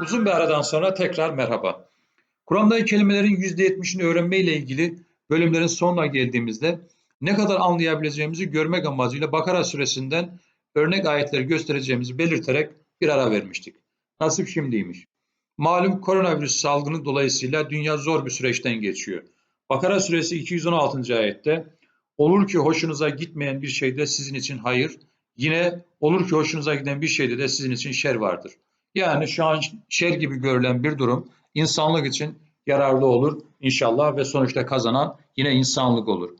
Uzun bir aradan sonra tekrar merhaba. Kur'an'daki kelimelerin %70'ini öğrenme ile ilgili bölümlerin sonuna geldiğimizde ne kadar anlayabileceğimizi görmek amacıyla Bakara suresinden örnek ayetleri göstereceğimizi belirterek bir ara vermiştik. Nasip şimdiymiş. Malum koronavirüs salgını dolayısıyla dünya zor bir süreçten geçiyor. Bakara suresi 216. ayette olur ki hoşunuza gitmeyen bir şeyde sizin için hayır, yine olur ki hoşunuza giden bir şeyde de sizin için şer vardır. Yani şu an şer gibi görülen bir durum insanlık için yararlı olur inşallah ve sonuçta kazanan yine insanlık olur.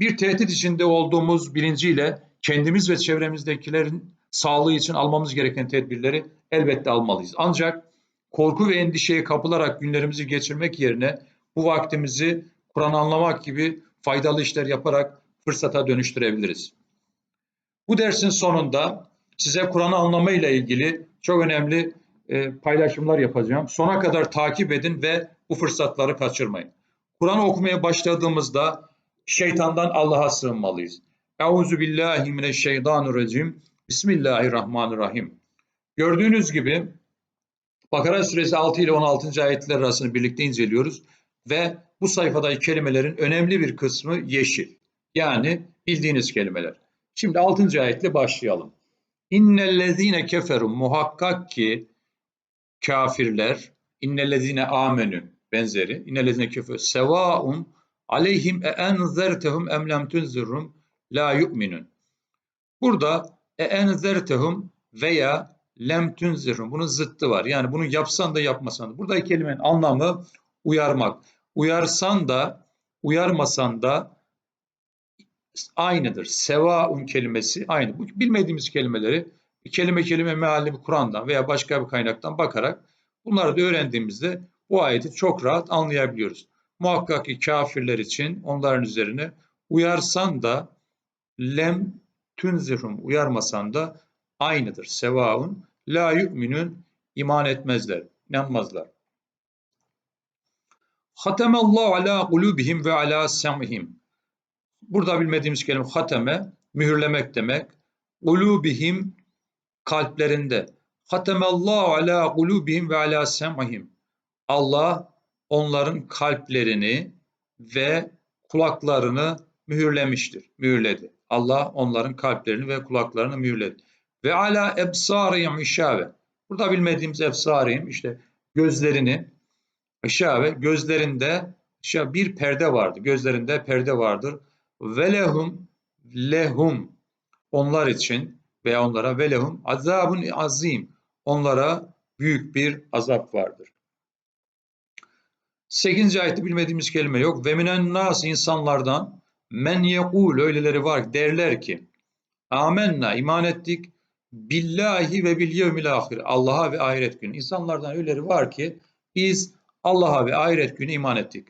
Bir tehdit içinde olduğumuz bilinciyle kendimiz ve çevremizdekilerin sağlığı için almamız gereken tedbirleri elbette almalıyız. Ancak korku ve endişeye kapılarak günlerimizi geçirmek yerine bu vaktimizi Kur'an anlamak gibi faydalı işler yaparak fırsata dönüştürebiliriz. Bu dersin sonunda size Kur'an'ı anlamayla ilgili çok önemli e, paylaşımlar yapacağım. Sona kadar takip edin ve bu fırsatları kaçırmayın. Kur'an okumaya başladığımızda şeytandan Allah'a sığınmalıyız. Euzu billahi mineşşeytanirracim. Bismillahirrahmanirrahim. Gördüğünüz gibi Bakara suresi 6 ile 16. ayetler arasını birlikte inceliyoruz ve bu sayfadaki kelimelerin önemli bir kısmı yeşil. Yani bildiğiniz kelimeler. Şimdi 6. ayetle başlayalım. İnnellezine keferu muhakkak ki kafirler innellezine amenü benzeri innellezine keferu sevaun aleyhim e enzertehum em lem tunzirhum la yu'minun. Burada e enzertehum veya lem tunzirhum bunun zıttı var. Yani bunu yapsan da yapmasan da. Buradaki kelimenin anlamı uyarmak. Uyarsan da uyarmasan da aynıdır. Sevaun kelimesi aynı. Bu bilmediğimiz kelimeleri kelime kelime mealini Kur'an'dan veya başka bir kaynaktan bakarak bunları da öğrendiğimizde bu ayeti çok rahat anlayabiliyoruz. Muhakkak ki kafirler için onların üzerine uyarsan da lem tunzirhum uyarmasan da aynıdır. Sevaun la yu'minun iman etmezler, inanmazlar. Hatemallahu ala kulubihim ve ala sem'ihim. Burada bilmediğimiz kelime hateme, mühürlemek demek. Ulubihim kalplerinde. Hatemallahu ala kulubihim ve ala sem'ihim. Allah onların kalplerini ve kulaklarını mühürlemiştir, mühürledi. Allah onların kalplerini ve kulaklarını mühürledi. Ve ala ebsarihim işave. Burada bilmediğimiz ebsarihim işte gözlerini işave gözlerinde işte bir perde vardı. Gözlerinde perde vardır. Ve lehum lehum onlar için veya onlara ve lehum azabun azim onlara büyük bir azap vardır. 8. ayette bilmediğimiz kelime yok. Ve minen nas insanlardan men yekul öyleleri var derler ki amenna iman ettik billahi ve bil yevmil ahir Allah'a ve ahiret günü. İnsanlardan öyleleri var ki biz Allah'a ve ahiret günü iman ettik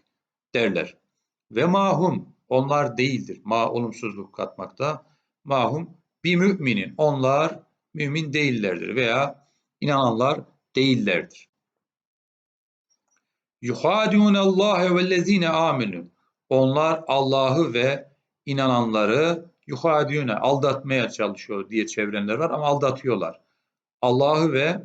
derler. Ve mahum onlar değildir. Ma olumsuzluk katmakta. Mahum bir müminin onlar mümin değillerdir veya inananlar değillerdir. Yuhadiun Allah ve lezine amenu. Onlar Allah'ı ve inananları yuhadiune aldatmaya çalışıyor diye çevrenler var ama aldatıyorlar. Allah'ı ve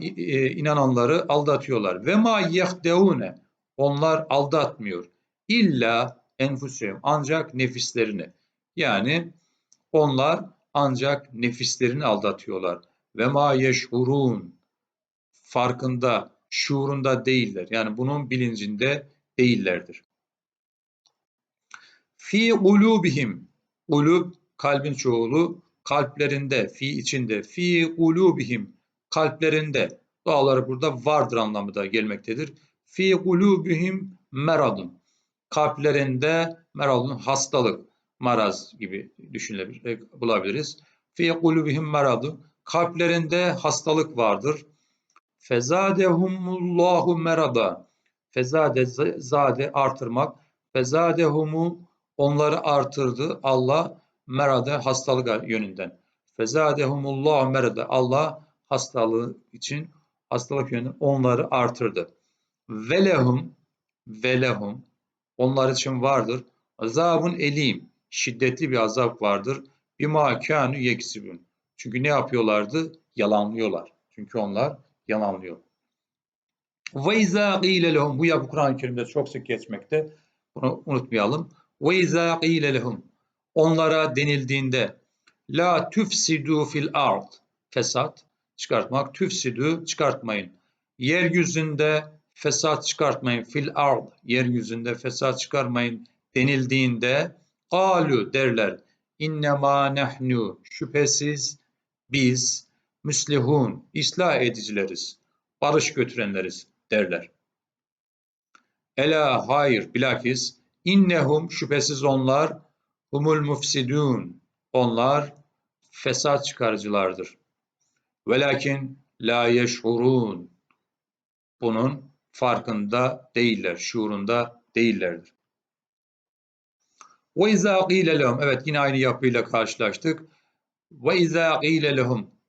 e, inananları aldatıyorlar. Ve ma yehdeune. Onlar aldatmıyor. İlla enfusehum ancak nefislerini. Yani onlar ancak nefislerini aldatıyorlar. Ve ma yeşhurun farkında, şuurunda değiller. Yani bunun bilincinde değillerdir. Fi ulubihim ulub kalbin çoğulu kalplerinde, fi içinde, fi ulubihim kalplerinde duaları burada vardır anlamı da gelmektedir. Fi kulubihim meradun. Kalplerinde meradun hastalık, maraz gibi düşünülebilir, e, bulabiliriz. Fi kulubihim meradun. Kalplerinde hastalık vardır. Fezadehumullahu merada. Fezade zade artırmak. Fezadehumu onları artırdı Allah merada hastalık yönünden. Fezadehumullahu merada. Allah hastalığı için hastalık yönü onları artırdı. Velehum velehum onlar için vardır. Azabun elim şiddetli bir azap vardır. Bima kânü yeksibun. Çünkü ne yapıyorlardı? Yalanlıyorlar. Çünkü onlar yalanlıyor. Ve izâ qîle lehum. Bu yapı Kur'an-ı Kerim'de çok sık geçmekte. Bunu unutmayalım. Ve izâ. Onlara denildiğinde la tüfsidu fil ard. Fesat çıkartmak. Tüfsidu çıkartmayın. Yeryüzünde fesat çıkartmayın. Fil ard. Yeryüzünde fesat çıkarmayın denildiğinde kalu derler. İnnemâ nehnu. Şüphesiz biz müslihun. ıslah edicileriz. Barış götürenleriz derler. Ela hayır bilakis innehum şüphesiz onlar humul mufsidun onlar fesat çıkarıcılardır. Velakin la yeşhurun bunun farkında değiller, şuurunda değillerdir. Ve izâ evet yine aynı yapıyla karşılaştık. Ve izâ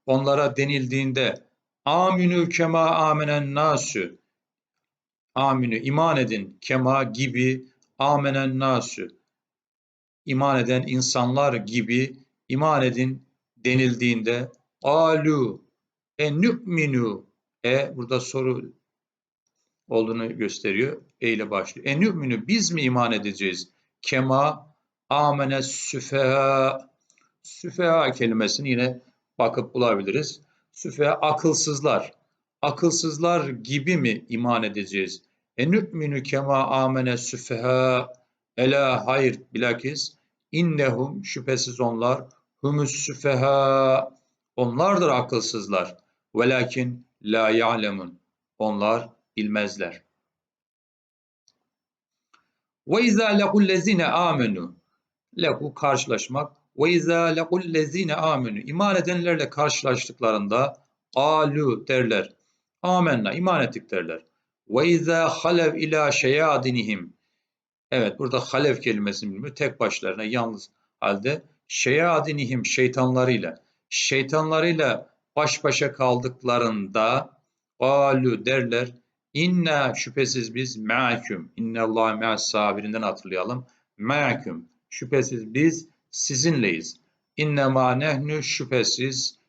onlara denildiğinde Aminü kema amenen nasü. Aminü iman edin kema gibi amenen nasü. İman eden insanlar gibi iman edin denildiğinde alu e nü'minu e burada soru olduğunu gösteriyor. E ile başlıyor. E nü'minu biz mi iman edeceğiz? Kema amene süfeha süfeha kelimesini yine bakıp bulabiliriz. Süfe akılsızlar. Akılsızlar gibi mi iman edeceğiz? E nü'minu kema amene süfeha. Ela hayır bilakis innehum şüphesiz onlar humus süfeha. Onlardır akılsızlar. Velakin la ya'lemun. Onlar bilmezler. Ve izâ lekullezine amenu. Leku karşılaşmak ve izâ lekullezîne âmenü. İman edenlerle karşılaştıklarında alu derler. Amenna iman ettik derler. Ve izâ halev ilâ şeyâdinihim. Evet burada halev kelimesini bilmiyor. Tek başlarına yalnız halde şeyâdinihim şeytanlarıyla şeytanlarıyla baş başa kaldıklarında alu derler. İnna şüphesiz biz me'aküm. İnne Allah me'as sabirinden hatırlayalım. Me'aküm. Şüphesiz biz sizinleyiz. İnnemâ nehnü şüphesiz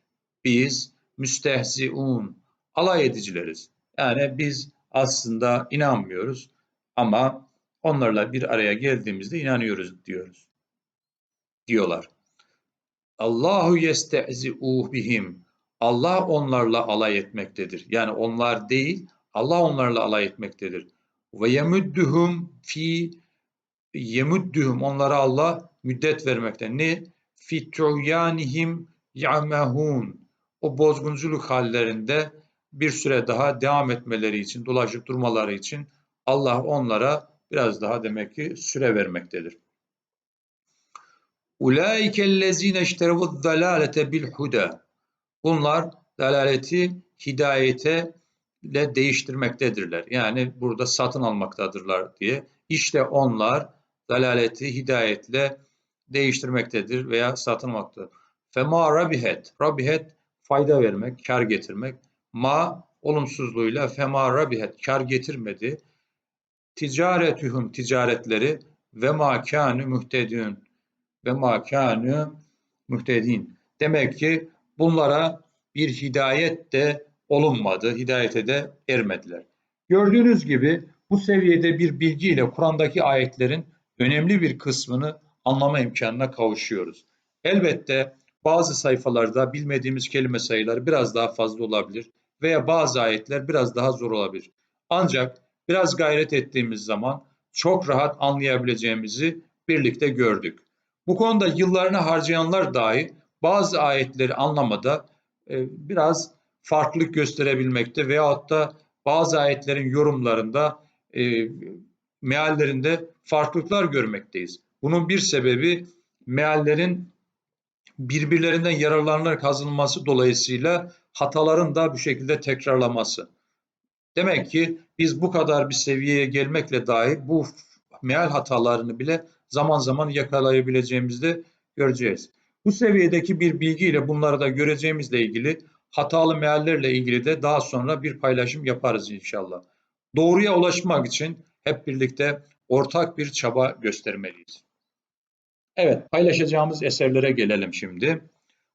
biz müstehziun alay edicileriz. Yani biz aslında inanmıyoruz ama onlarla bir araya geldiğimizde inanıyoruz diyoruz. Diyorlar. Allahu yestehzi'uh bihim. Allah onlarla alay etmektedir. Yani onlar değil, Allah onlarla alay etmektedir. Ve yemudduhum fi yemudduhum onlara Allah müddet vermekte. Ne? Fi tu'yanihim ya'mehun. O bozgunculuk hallerinde bir süre daha devam etmeleri için, dolaşıp durmaları için Allah onlara biraz daha demek ki süre vermektedir. Ulaike ellezine işterevu dalalete bil huda. Bunlar dalaleti hidayete ile değiştirmektedirler. Yani burada satın almaktadırlar diye. İşte onlar dalaleti hidayetle değiştirmektedir veya satılmaktadır. Fema rabihet, rabihet fayda vermek, kar getirmek. Ma olumsuzluğuyla fema rabihet kar getirmedi. Ticaretühüm ticaretleri ve ma kânü muhtedün ve ma kânü muhtedin. Demek ki bunlara bir hidayet de olunmadı, hidayete de ermediler. Gördüğünüz gibi bu seviyede bir bilgiyle Kur'an'daki ayetlerin önemli bir kısmını anlama imkanına kavuşuyoruz. Elbette bazı sayfalarda bilmediğimiz kelime sayıları biraz daha fazla olabilir veya bazı ayetler biraz daha zor olabilir. Ancak biraz gayret ettiğimiz zaman çok rahat anlayabileceğimizi birlikte gördük. Bu konuda yıllarını harcayanlar dahi bazı ayetleri anlamada e, biraz farklılık gösterebilmekte veyahut da bazı ayetlerin yorumlarında e, meallerinde farklılıklar görmekteyiz. Bunun bir sebebi meallerin birbirlerinden yararlanarak kazanılması dolayısıyla hataların da bu şekilde tekrarlaması. Demek ki biz bu kadar bir seviyeye gelmekle dahi bu meal hatalarını bile zaman zaman yakalayabileceğimizi de göreceğiz. Bu seviyedeki bir bilgiyle bunları da göreceğimizle ilgili hatalı meallerle ilgili de daha sonra bir paylaşım yaparız inşallah. Doğruya ulaşmak için hep birlikte ortak bir çaba göstermeliyiz. Evet, paylaşacağımız eserlere gelelim şimdi.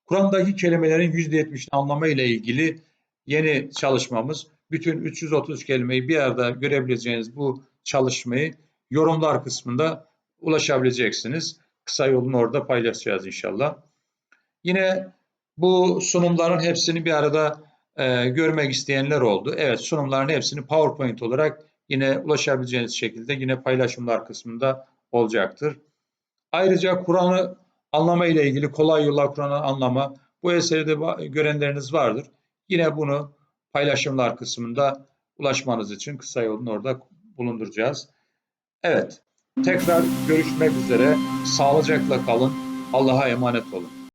Kur'an'daki kelimelerin %70'ini anlama ile ilgili yeni çalışmamız bütün 330 kelimeyi bir arada görebileceğiniz bu çalışmayı yorumlar kısmında ulaşabileceksiniz. Kısa yolunu orada paylaşacağız inşallah. Yine bu sunumların hepsini bir arada e, görmek isteyenler oldu. Evet sunumların hepsini PowerPoint olarak yine ulaşabileceğiniz şekilde yine paylaşımlar kısmında olacaktır. Ayrıca Kur'an'ı anlama ile ilgili kolay yolla Kur'an'ı anlama bu eseri de va- görenleriniz vardır. Yine bunu paylaşımlar kısmında ulaşmanız için kısa yolunu orada bulunduracağız. Evet, tekrar görüşmek üzere. Sağlıcakla kalın. Allah'a emanet olun.